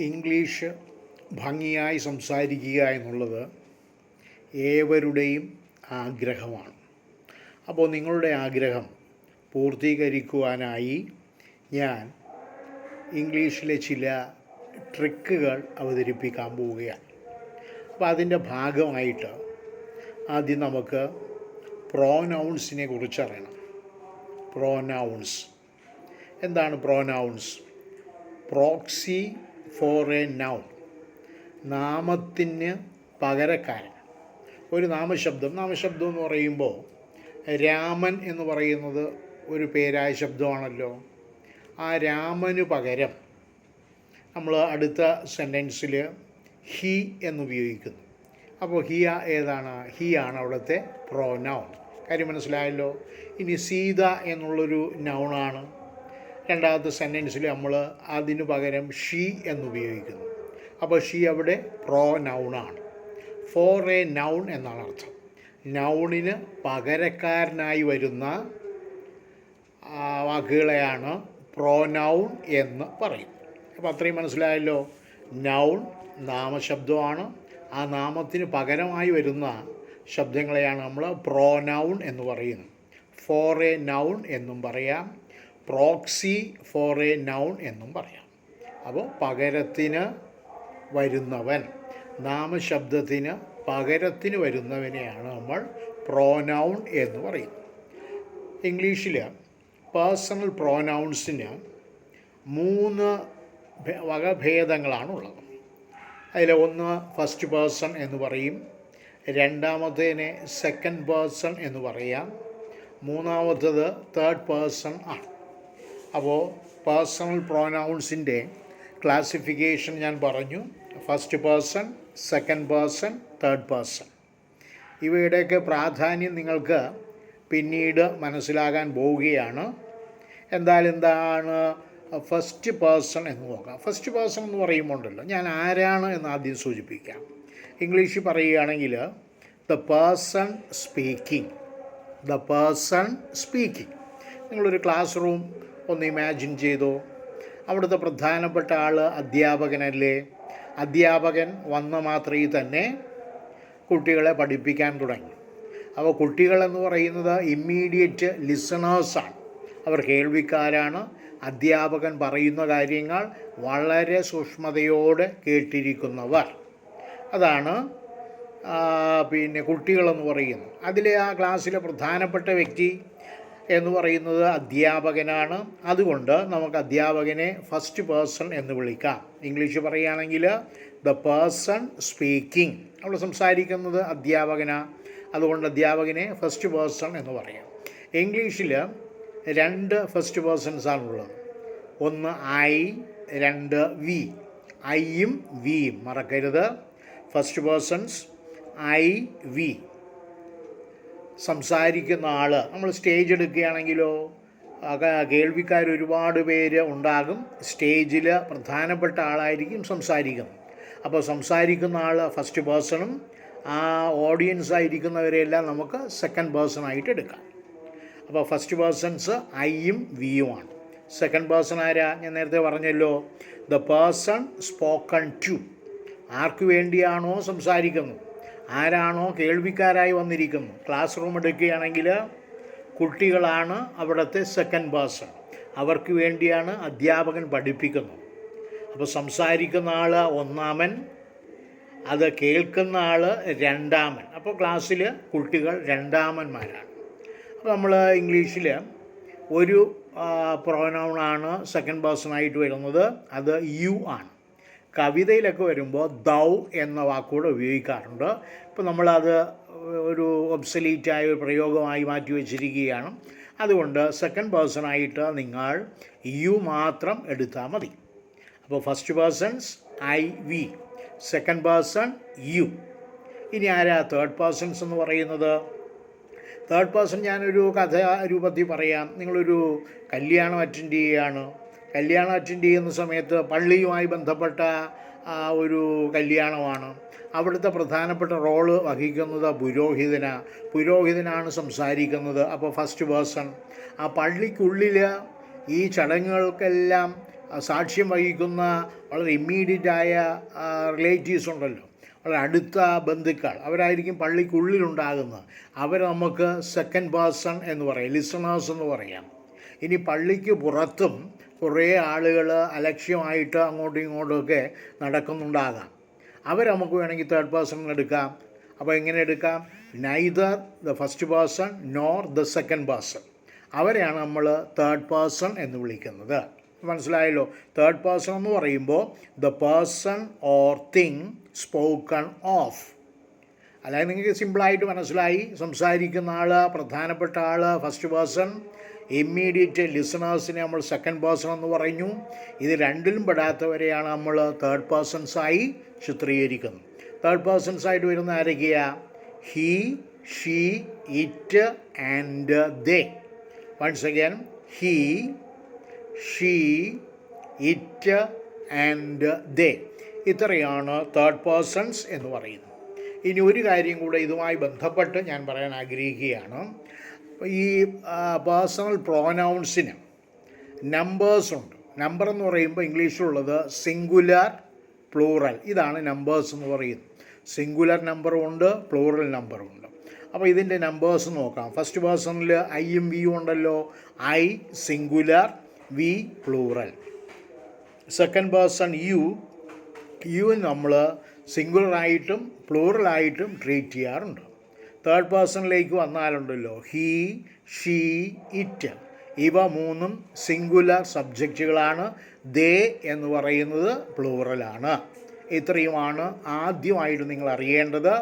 English ഭംഗിയായി സംസാരിക്കുക എന്നുള്ളത് ഏവരുടെയും ആഗ്രഹമാണ്. അപ്പോൾ നിങ്ങളുടെ ആഗ്രഹം പൂർത്തീകരിക്കുവാനായി ഞാൻ ഇംഗ്ലീഷിലെ ചില ട്രിക്കുകൾ അവതരിപ്പിക്കാൻ പോവുകയാണ്. അപ്പോൾ അതിന്റെ ഭാഗമായിട്ട് ആദ്യം നമുക്ക് പ്രോനൗൺസിനെ കുറിച്ച് അറിയണം. പ്രോനൗൺസ്. എന്താണ് pronouns? Proxy for a noun നാമത്തിന് പകരക്കാരൻ. ഒരു നാമശബ്ദം. നാമശബ്ദം എന്ന് പറയുമ്പോൾ രാമൻ എന്ന് പറയുന്നത് ഒരു പേരായ ശബ്ദമാണല്ലോ. ആ രാമന് പകരം നമ്മൾ അടുത്ത സെന്റൻസിൽ ഹി എന്നുപയോഗിക്കുന്നു അപ്പോൾ ഹിയ ഏതാണ്? ഹി ആണ് അവിടുത്തെ പ്രോ നൗൺ കാര്യം മനസ്സിലായല്ലോ? ഇനി സീത എന്നുള്ളൊരു നൗണാണ് രണ്ടാമത്തെ സെന്റൻസിൽ നമ്മൾ അതിനു പകരം ഷീ എന്നുപയോഗിക്കുന്നു. അപ്പോൾ ഷീ അവിടെ പ്രോ നൗണാണ് ഫോർ എ നൗൺ എന്നാണ് അർത്ഥം. നൗണിന് പകരക്കാരനായി വരുന്ന വാക്കുകളെയാണ് പ്രോ നൗൺ എന്ന് പറയും അപ്പോൾ അത്രയും മനസ്സിലായല്ലോ? നൗൺ നാമശബ്ദമാണ്. ആ നാമത്തിന് പകരമായി വരുന്ന ശബ്ദങ്ങളെയാണ് നമ്മൾ പ്രോ നൗൺ എന്ന് പറയുന്നത്. ഫോർ എ നൗൺ എന്നും പറയാം. പ്രോക്സി ഫോർ എ നൗൺ എന്നും പറയാം. അപ്പോൾ പകരത്തിന് വരുന്നവൻ നാമശബ്ദത്തിന് പകരത്തിന് വരുന്നവനെയാണ് നമ്മൾ പ്രോനൗൺ എന്ന് പറയും ഇംഗ്ലീഷിൽ പേഴ്സണൽ പ്രോനൗൺസിന് മൂന്ന് വകഭേദങ്ങളാണ് വകഭേദങ്ങളാണുള്ളത് അതിൽ ഒന്ന് ഫസ്റ്റ് പേഴ്സൺ എന്ന് പറയും രണ്ടാമത്തേനെ സെക്കൻഡ് പേഴ്സൺ എന്ന് പറയാം മൂന്നാമത്തത് തേർഡ് പേഴ്സൺ ആണ്. അപ്പോൾ പേഴ്സണൽ പ്രോനൗൺസിന്റെ ക്ലാസിഫിക്കേഷൻ ഞാൻ പറഞ്ഞു. First person second person third person ഇവയുടെയൊക്കെ പ്രാധാന്യം നിങ്ങൾക്ക് പിന്നീട് മനസ്സിലാകാൻ പോവുകയാണ്. എന്തായാലും എന്താണ് ഫസ്റ്റ് പേഴ്സൺ എന്ന് നോക്കാം. ഫസ്റ്റ് പേഴ്സൺ എന്ന് പറയുമ്പോണ്ടല്ലോ ഞാൻ ആരാണ് എന്ന് ആദ്യം സൂചിപ്പിക്കാം. ഇംഗ്ലീഷിൽ പറയുകയാണെങ്കിൽ the person speaking the person speaking നിങ്ങളൊരു ക്ലാസ് റൂം ഒന്ന് ഇമാജിൻ ചെയ്തോ. അവിടുത്തെ പ്രധാനപ്പെട്ട ആൾ അധ്യാപകനല്ലേ? അധ്യാപകൻ വന്ന മാത്രീ തന്നെ കുട്ടികളെ പഠിപ്പിക്കാൻ തുടങ്ങി. അപ്പോൾ കുട്ടികളെന്ന് പറയുന്നത് ഇമ്മീഡിയറ്റ് ലിസണേഴ്സാണ് അവർ കേൾവിക്കാരാണ്. അധ്യാപകൻ പറയുന്ന കാര്യങ്ങൾ വളരെ സൂക്ഷ്മതയോടെ കേട്ടിരിക്കുന്നവർ. അതാണ് പിന്നെ കുട്ടികളെന്ന് പറയുന്നത്. അതിലെ ആ ക്ലാസ്സിലെ പ്രധാനപ്പെട്ട വ്യക്തി എന്ന് പറയുന്നത് അധ്യാപകനാണ്. അതുകൊണ്ട് നമുക്ക് അധ്യാപകനെ ഫസ്റ്റ് പേഴ്സൺ എന്ന് വിളിക്കാം. ഇംഗ്ലീഷ് പറയുകയാണെങ്കിൽ ദ പേഴ്സൺ സ്പീക്കിംഗ് നമ്മൾ സംസാരിക്കുന്നത് അധ്യാപകനാണ് അതുകൊണ്ട് അധ്യാപകനെ ഫസ്റ്റ് പേഴ്സൺ എന്ന് പറയാം. ഇംഗ്ലീഷിൽ രണ്ട് ഫസ്റ്റ് പേഴ്സൺസാണ് ഉള്ളത് ഒന്ന് ഐ രണ്ട് വി ഐയും വിയും മറക്കരുത്. ഫസ്റ്റ് പേഴ്സൺസ് ഐ വി സംസാരിക്കുന്ന ആൾ നമ്മൾ സ്റ്റേജ് എടുക്കുകയാണെങ്കിലോ കേൾവിക്കാർ ഒരുപാട് പേര് ഉണ്ടാകും. സ്റ്റേജിൽ പ്രധാനപ്പെട്ട ആളായിരിക്കും സംസാരിക്കുന്നത് അപ്പോൾ സംസാരിക്കുന്ന ആൾ ഫസ്റ്റ് പേഴ്സണും ആ ഓഡിയൻസ് ആയിരിക്കുന്നവരെയെല്ലാം നമുക്ക് സെക്കൻഡ് പേഴ്സൺ ആയിട്ട് എടുക്കാം. അപ്പോൾ ഫസ്റ്റ് പേഴ്സൺസ് ഐയും വിയുമാണ് സെക്കൻഡ് പേഴ്സൺ ആരാ? ഞാൻ നേരത്തെ പറഞ്ഞല്ലോ. ദ പേഴ്സൺ സ്പോക്കൺ ടു ആർക്ക് വേണ്ടിയാണോ സംസാരിക്കുന്നത്? ആരാണോ കേൾവിക്കാരായി വന്നിരിക്കുന്നു. ക്ലാസ് റൂം എടുക്കുകയാണെങ്കിൽ കുട്ടികളാണ് അവിടുത്തെ സെക്കൻഡ് പേഴ്സൺ അവർക്ക് വേണ്ടിയാണ് അധ്യാപകൻ പഠിപ്പിക്കുന്നത്. അപ്പോൾ സംസാരിക്കുന്ന ആൾ ഒന്നാമൻ അത് കേൾക്കുന്ന ആൾ രണ്ടാമൻ. അപ്പോൾ ക്ലാസ്സിൽ കുട്ടികൾ രണ്ടാമന്മാരാണ്. അപ്പോൾ നമ്മൾ ഇംഗ്ലീഷിൽ ഒരു പ്രോനൗണാണ് സെക്കൻഡ് പേഴ്സണായിട്ട് വരുന്നത്. അത് യു ആണ്. കവിതയിലൊക്കെ വരുമ്പോൾ ദൗ എന്ന വാക്കുകൂടെ ഉപയോഗിക്കാറുണ്ട്. ഇപ്പോൾ നമ്മളത് ഒരു ഒബ്സലീറ്റായ ഒരു പ്രയോഗമായി മാറ്റി വച്ചിരിക്കുകയാണ്. അതുകൊണ്ട് സെക്കൻഡ് പേഴ്സണായിട്ട് നിങ്ങൾ യു മാത്രം എടുത്താൽ മതി. അപ്പോൾ first persons I we second person you. ഇനി ആരാ തേർഡ് പേഴ്സൺസ് എന്ന് പറയുന്നത്? തേർഡ് പേഴ്സൺ ഞാനൊരു കഥ രൂപത്തിൽ പറയാം. നിങ്ങളൊരു കല്യാണം അറ്റൻഡ് ചെയ്യുകയാണ്. കല്യാണം അറ്റൻഡ് ചെയ്യുന്ന സമയത്ത് പള്ളിയുമായി ബന്ധപ്പെട്ട ഒരു കല്യാണമാണ്. അവിടുത്തെ പ്രധാനപ്പെട്ട റോൾ വഹിക്കുന്നത് പുരോഹിതന. പുരോഹിതനാണ് സംസാരിക്കുന്നത്. അപ്പോൾ ഫസ്റ്റ് പേഴ്സൺ ആ പള്ളിക്കുള്ളിൽ ഈ ചടങ്ങുകൾക്കെല്ലാം സാക്ഷ്യം വഹിക്കുന്ന വളരെ ഇമ്മീഡിയറ്റ് ആയ റിലേറ്റീവ്സ് ഉണ്ടല്ലോ. വളരെ അടുത്ത ബന്ധുക്കൾ. അവരായിരിക്കും പള്ളിക്കുള്ളിലുണ്ടാകുന്നത്. അവർ നമുക്ക് സെക്കൻഡ് പേഴ്സൺ എന്ന് പറയാം ലിസണേഴ്സ് എന്ന് പറയാം. ഇനി പള്ളിക്ക് പുറത്തും കുറേ ആളുകൾ അലക്ഷ്യമായിട്ട് അങ്ങോട്ടും ഇങ്ങോട്ടുമൊക്കെ നടക്കുന്നുണ്ടാകാം. അവർ നമുക്ക് വേണമെങ്കിൽ തേർഡ് പേഴ്സൺ എടുക്കാം. അപ്പോൾ എങ്ങനെ എടുക്കാം? Neither the first person nor the second person അവരെയാണ് നമ്മൾ തേർഡ് പേഴ്സൺ എന്ന് വിളിക്കുന്നത്. മനസ്സിലായല്ലോ? തേർഡ് പേഴ്സൺ എന്ന് പറയുമ്പോൾ the person or thing spoken of അല്ലാതെ നിങ്ങൾക്ക് സിമ്പിളായിട്ട് മനസ്സിലായി. സംസാരിക്കുന്ന ആൾ പ്രധാനപ്പെട്ട ആൾ ഫസ്റ്റ് പേഴ്സൺ ഇമ്മീഡിയറ്റ് ലിസണേഴ്സിനെ നമ്മൾ സെക്കൻഡ് പേഴ്സൺ എന്ന് പറഞ്ഞു ഇത് രണ്ടിലും പെടാത്തവരെയാണ് നമ്മൾ തേർഡ് പേഴ്സൺസായി ചിത്രീകരിക്കുന്നത്. തേർഡ് പേഴ്സൺസായിട്ട് വരുന്ന ആരൊക്കെയാ? He she it and they once again he she it and they ഇത്രയാണ് തേർഡ് പേഴ്സൺസ് എന്ന് പറയുന്നത്. ഇനി ഒരു കാര്യം കൂടെ ഇതുമായി ബന്ധപ്പെട്ട് ഞാൻ പറയാൻ ആഗ്രഹിക്കുകയാണ്. ഈ പേഴ്സണൽ പ്രോനൗൺസിന് നമ്പേഴ്സ് ഉണ്ട്. നമ്പർ എന്ന് പറയുമ്പോൾ ഇംഗ്ലീഷിലുള്ളത് സിംഗുലർ പ്ലൂറൽ ഇതാണ് നമ്പേഴ്സ് എന്ന് പറയുന്നത്. സിംഗുലർ നമ്പറും ഉണ്ട് പ്ലൂറൽ നമ്പറും ഉണ്ട്. അപ്പോൾ ഇതിന്റെ നമ്പേഴ്സ് നോക്കാം. ഫസ്റ്റ് പേഴ്സണിൽ ഐയും വിയും ഉണ്ടല്ലോ. I singular we plural second person you you നമ്മൾ സിംഗുലറായിട്ടും പ്ലൂറലായിട്ടും ട്രീറ്റ് ചെയ്യാറുണ്ട്. തേർഡ് പേഴ്സണിലേക്ക് വന്നാലുണ്ടല്ലോ. ഹീ ഷീ ഇറ്റ് ഇവ മൂന്നും സിംഗുലർ സബ്ജക്റ്റുകളാണ് ദേ എന്ന് പറയുന്നത് പ്ലൂറലാണ് ഇത്രയുമാണ് ആദ്യമായിട്ട് നിങ്ങൾ അറിയേണ്ടത്.